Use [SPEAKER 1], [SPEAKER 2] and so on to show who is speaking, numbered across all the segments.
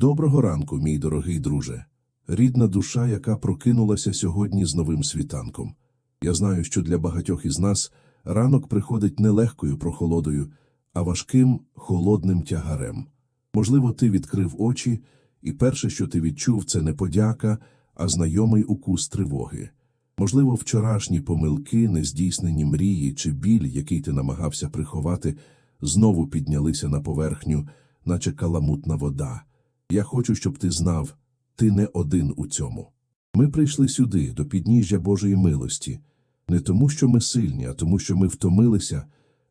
[SPEAKER 1] Доброго ранку, мій дорогий друже. Рідна душа, яка прокинулася сьогодні з новим світанком. Я знаю, що для багатьох із нас ранок приходить не легкою прохолодою, а важким холодним тягарем. Можливо, ти відкрив очі, і перше, що ти відчув, це не подяка, а знайомий укус тривоги. Можливо, вчорашні помилки, нездійснені мрії чи біль, який ти намагався приховати, знову піднялися на поверхню, наче каламутна вода. Я хочу, щоб ти знав, ти не один у цьому. Ми прийшли сюди, до підніжжя Божої милості, не тому, що ми сильні, а тому, що ми втомилися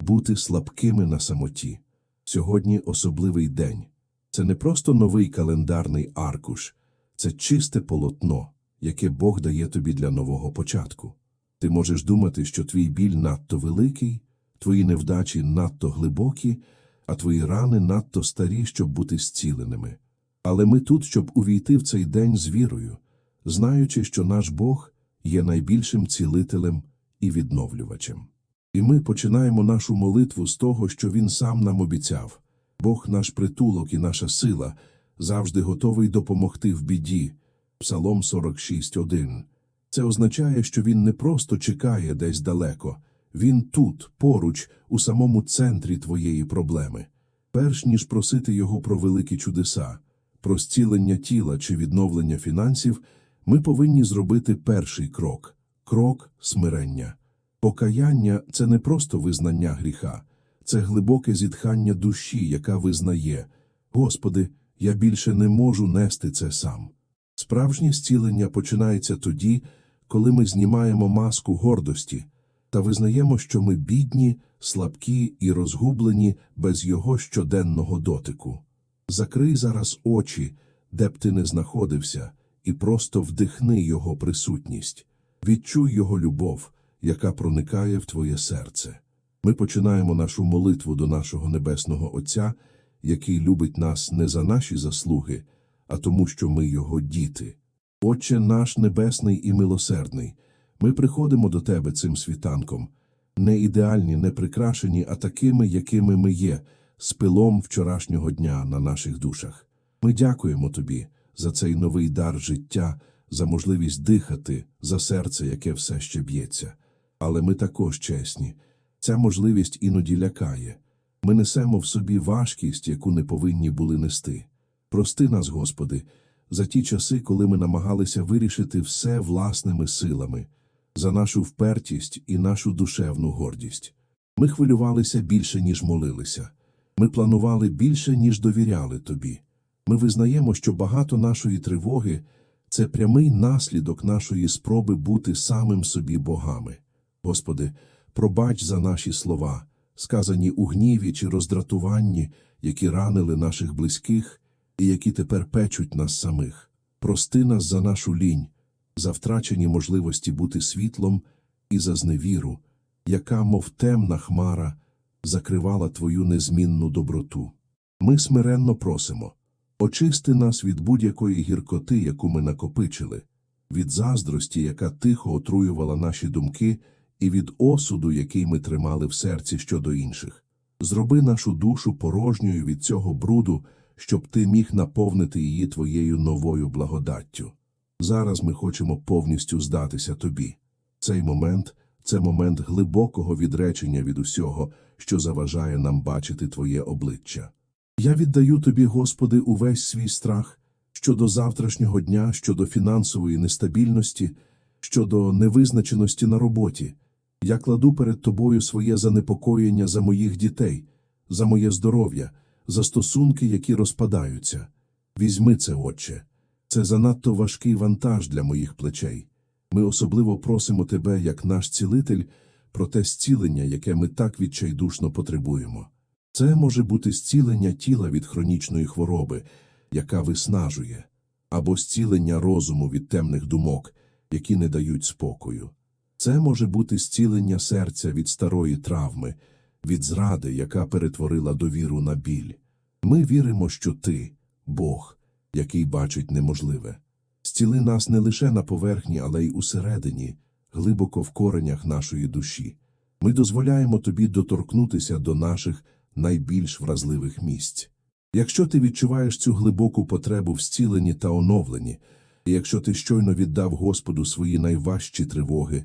[SPEAKER 1] бути слабкими на самоті. Сьогодні особливий день. Це не просто новий календарний аркуш, це чисте полотно, яке Бог дає тобі для нового початку. Ти можеш думати, що твій біль надто великий, твої невдачі надто глибокі, а твої рани надто старі, щоб бути зціленими. Але ми тут, щоб увійти в цей день з вірою, знаючи, що наш Бог є найбільшим цілителем і відновлювачем. І ми починаємо нашу молитву з того, що Він сам нам обіцяв. Бог наш притулок і наша сила завжди готовий допомогти в біді. Псалом 46.1. Це означає, що Він не просто чекає десь далеко, Він тут, поруч, у самому центрі твоєї проблеми. Перш ніж просити Його про великі чудеса, про зцілення тіла чи відновлення фінансів, ми повинні зробити перший крок крок смирення. Покаяння це не просто визнання гріха, це глибоке зітхання душі, яка визнає Господи, я більше не можу нести це сам. Справжнє зцілення починається тоді, коли ми знімаємо маску гордості та визнаємо, що ми бідні, слабкі і розгублені без Його щоденного дотику. Закрий зараз очі, де б ти не знаходився, і просто вдихни Його присутність. Відчуй Його любов, яка проникає в твоє серце. Ми починаємо нашу молитву до нашого Небесного Отця, який любить нас не за наші заслуги, а тому, що ми Його діти. Отче наш небесний і милосердний, ми приходимо до Тебе цим світанком, не ідеальні, не прикрашені, а такими, якими ми є, з пилом вчорашнього дня на наших душах. Ми дякуємо Тобі за цей новий дар життя, за можливість дихати, за серце, яке все ще б'ється. Але ми також чесні. Ця можливість іноді лякає. Ми несемо в собі важкість, яку не повинні були нести. Прости нас, Господи, за ті часи, коли ми намагалися вирішити все власними силами, за нашу впертість і нашу душевну гордість. Ми хвилювалися більше, ніж молилися. Ми планували більше, ніж довіряли Тобі. Ми визнаємо, що багато нашої тривоги це прямий наслідок нашої спроби бути самим собі богами. Господи, пробач за наші слова, сказані у гніві чи роздратуванні, які ранили наших близьких і які тепер печуть нас самих. Прости нас за нашу лінь, за втрачені можливості бути світлом і за зневіру, яка, мов темна хмара, закривала Твою незмінну доброту. Ми смиренно просимо, очисти нас від будь-якої гіркоти, яку ми накопичили, від заздрості, яка тихо отруювала наші думки, і від осуду, який ми тримали в серці щодо інших. Зроби нашу душу порожньою від цього бруду, щоб ти міг наповнити її твоєю новою благодаттю. Зараз ми хочемо повністю здатися тобі. Цей момент це момент глибокого відречення від усього, що заважає нам бачити Твоє обличчя. Я віддаю тобі, Господи, увесь свій страх щодо завтрашнього дня, щодо фінансової нестабільності, щодо невизначеності на роботі. Я кладу перед тобою своє занепокоєння за моїх дітей, за моє здоров'я, за стосунки, які розпадаються. Візьми це, Отче. Це занадто важкий вантаж для моїх плечей. Ми особливо просимо Тебе, як наш цілитель, про те зцілення, яке ми так відчайдушно потребуємо. Це може бути зцілення тіла від хронічної хвороби, яка виснажує, або зцілення розуму від темних думок, які не дають спокою. Це може бути зцілення серця від старої травми, від зради, яка перетворила довіру на біль. Ми віримо, що Ти, Бог, який бачить неможливе. Зціли нас не лише на поверхні, але й усередині, глибоко в коренях нашої душі. Ми дозволяємо тобі доторкнутися до наших найбільш вразливих місць. Якщо ти відчуваєш цю глибоку потребу в зціленні та оновленні, і якщо ти щойно віддав Господу свої найважчі тривоги,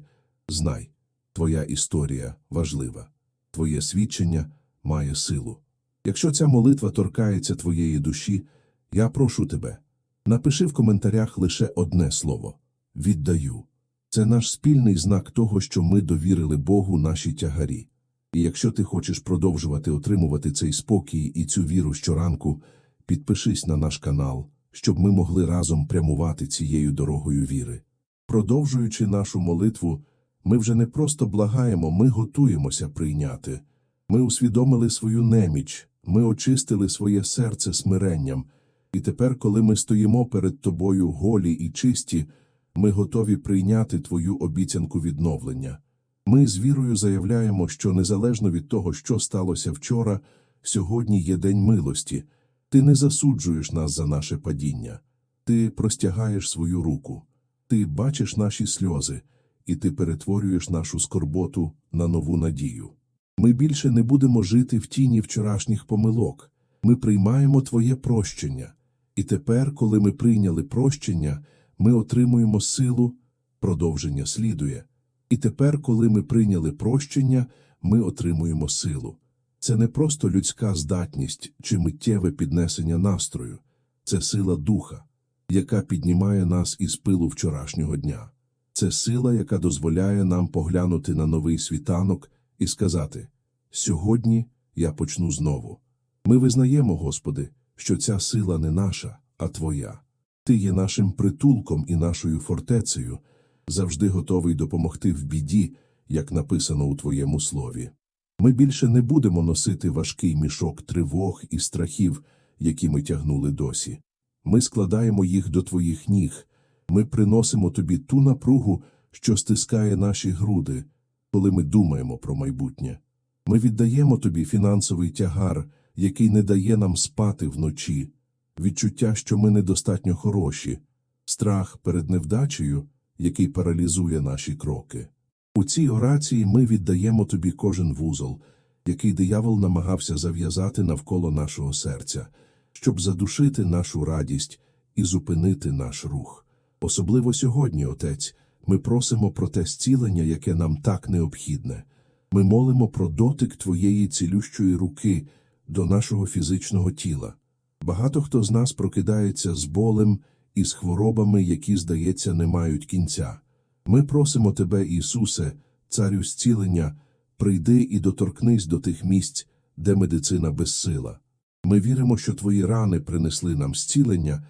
[SPEAKER 1] знай, твоя історія важлива, твоє свідчення має силу. Якщо ця молитва торкається твоєї душі, я прошу тебе, напиши в коментарях лише одне слово віддаю. Це наш спільний знак того, що ми довірили Богу наші тягарі. І якщо ти хочеш продовжувати отримувати цей спокій і цю віру щоранку, підпишись на наш канал, щоб ми могли разом прямувати цією дорогою віри. Продовжуючи нашу молитву, ми вже не просто благаємо, ми готуємося прийняти. Ми усвідомили свою неміч, ми очистили своє серце смиренням, і тепер, коли ми стоїмо перед тобою голі і чисті, ми готові прийняти твою обіцянку відновлення. Ми з вірою заявляємо, що незалежно від того, що сталося вчора, сьогодні є день милості. Ти не засуджуєш нас за наше падіння. Ти простягаєш свою руку. Ти бачиш наші сльози, і ти перетворюєш нашу скорботу на нову надію. Ми більше не будемо жити в тіні вчорашніх помилок. Ми приймаємо Твоє прощення. І тепер, коли ми прийняли прощення, ми отримуємо силу, продовження слідує. І тепер, коли ми прийняли прощення, ми отримуємо силу. Це не просто людська здатність чи миттєве піднесення настрою, це сила духа, яка піднімає нас із пилу вчорашнього дня. Це сила, яка дозволяє нам поглянути на новий світанок і сказати: Сьогодні я почну знову. Ми визнаємо, Господи, що ця сила не наша, а Твоя. Ти є нашим притулком і нашою фортецею, завжди готовий допомогти в біді, як написано у Твоєму слові. Ми більше не будемо носити важкий мішок тривог і страхів, які ми тягнули досі. Ми складаємо їх до Твоїх ніг, ми приносимо Тобі ту напругу, що стискає наші груди, коли ми думаємо про майбутнє. Ми віддаємо Тобі фінансовий тягар, який не дає нам спати вночі, відчуття, що ми недостатньо хороші, страх перед невдачею, який паралізує наші кроки. У цій орації ми віддаємо тобі кожен вузол, який диявол намагався зав'язати навколо нашого серця, щоб задушити нашу радість і зупинити наш рух. Особливо сьогодні, Отець, ми просимо про те зцілення, яке нам так необхідне. Ми молимо про дотик Твоєї цілющої руки до нашого фізичного тіла. Багато хто з нас прокидається з болем і з хворобами, які, здається, не мають кінця. Ми просимо Тебе, Ісусе, Царю зцілення, прийди і доторкнись до тих місць, де медицина безсила. Ми віримо, що Твої рани принесли нам зцілення,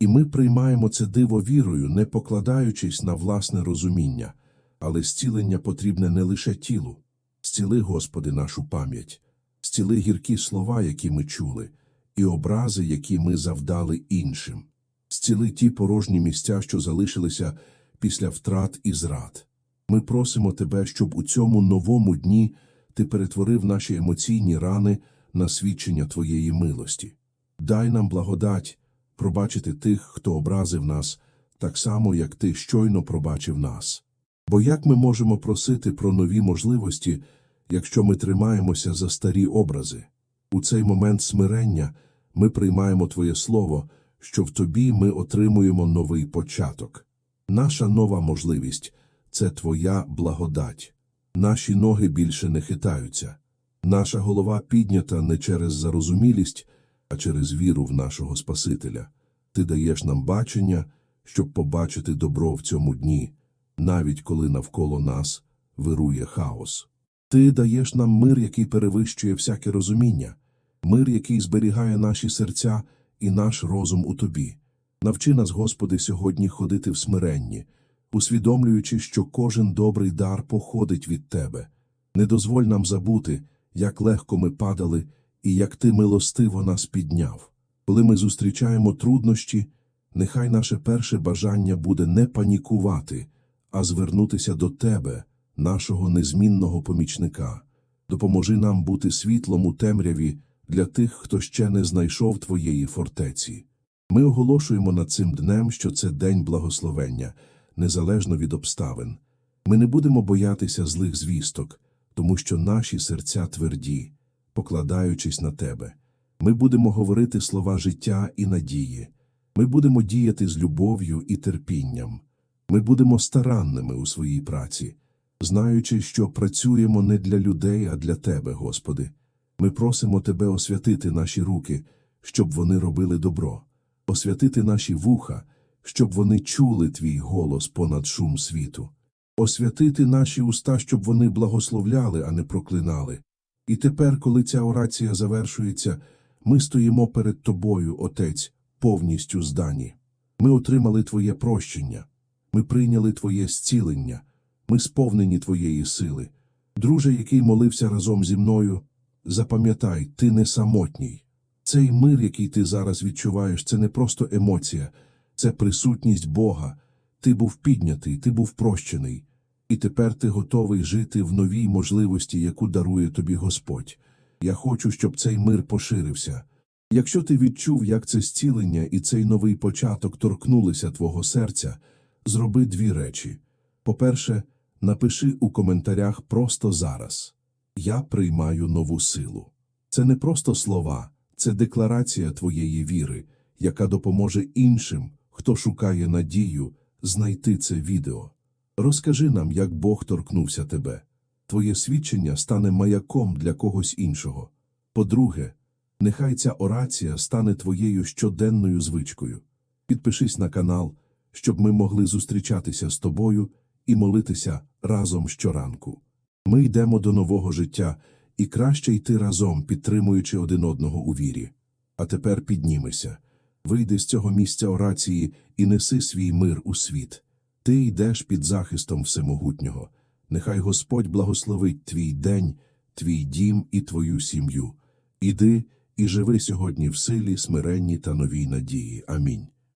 [SPEAKER 1] і ми приймаємо це диво вірою, не покладаючись на власне розуміння, але зцілення потрібне не лише тілу. Зціли, Господи, нашу пам'ять, зціли гіркі слова, які ми чули, і образи, які ми завдали іншим. Зціли ті порожні місця, що залишилися після втрат і зрад. Ми просимо Тебе, щоб у цьому новому дні Ти перетворив наші емоційні рани на свідчення Твоєї милості. Дай нам благодать пробачити тих, хто образив нас, так само, як Ти щойно пробачив нас. Бо як ми можемо просити про нові можливості, якщо ми тримаємося за старі образи? У цей момент смирення ми приймаємо Твоє Слово, що в Тобі ми отримуємо новий початок. Наша нова можливість це Твоя благодать. Наші ноги більше не хитаються. Наша голова піднята не через зарозумілість, а через віру в нашого Спасителя. Ти даєш нам бачення, щоб побачити добро в цьому дні, навіть коли навколо нас вирує хаос. Ти даєш нам мир, який перевищує всяке розуміння, мир, який зберігає наші серця і наш розум у Тобі. Навчи нас, Господи, сьогодні ходити в смиренні, усвідомлюючи, що кожен добрий дар походить від Тебе. Не дозволь нам забути, як легко ми падали і як Ти милостиво нас підняв. Коли ми зустрічаємо труднощі, нехай наше перше бажання буде не панікувати, а звернутися до Тебе, нашого незмінного помічника. Допоможи нам бути світлом у темряві для тих, хто ще не знайшов Твоєї фортеці. Ми оголошуємо над цим днем, що це день благословення, незалежно від обставин. Ми не будемо боятися злих звісток, тому що наші серця тверді, покладаючись на Тебе. Ми будемо говорити слова життя і надії. Ми будемо діяти з любов'ю і терпінням. Ми будемо старанними у своїй праці, знаючи, що працюємо не для людей, а для Тебе, Господи. Ми просимо Тебе освятити наші руки, щоб вони робили добро, освятити наші вуха, щоб вони чули Твій голос понад шум світу, освятити наші уста, щоб вони благословляли, а не проклинали. І тепер, коли ця орація завершується, ми стоїмо перед Тобою, Отець, повністю здані. Ми отримали Твоє прощення, ми прийняли Твоє зцілення, ми сповнені Твоєї сили. Друже, який молився разом зі мною, запам'ятай, ти не самотній. Цей мир, який ти зараз відчуваєш, це не просто емоція, це присутність Бога. Ти був піднятий, ти був прощений, і тепер ти готовий жити в новій можливості, яку дарує тобі Господь. Я хочу, щоб цей мир поширився. Якщо ти відчув, як це зцілення і цей новий початок торкнулися твого серця, зроби дві речі. По-перше, напиши у коментарях просто зараз. Я приймаю нову силу. Це не просто слова, це декларація твоєї віри, яка допоможе іншим, хто шукає надію, знайти це відео. Розкажи нам, як Бог торкнувся тебе. Твоє свідчення стане маяком для когось іншого. По-друге, нехай ця орація стане твоєю щоденною звичкою. Підпишись на канал, щоб ми могли зустрічатися з тобою і молитися разом щоранку. Ми йдемо до нового життя, і краще йти разом, підтримуючи один одного у вірі. А тепер піднімися, вийди з цього місця орації і неси свій мир у світ. Ти йдеш під захистом Всемогутнього. Нехай Господь благословить твій день, твій дім і твою сім'ю. Іди і живи сьогодні в силі, смиренні та новій надії. Амінь.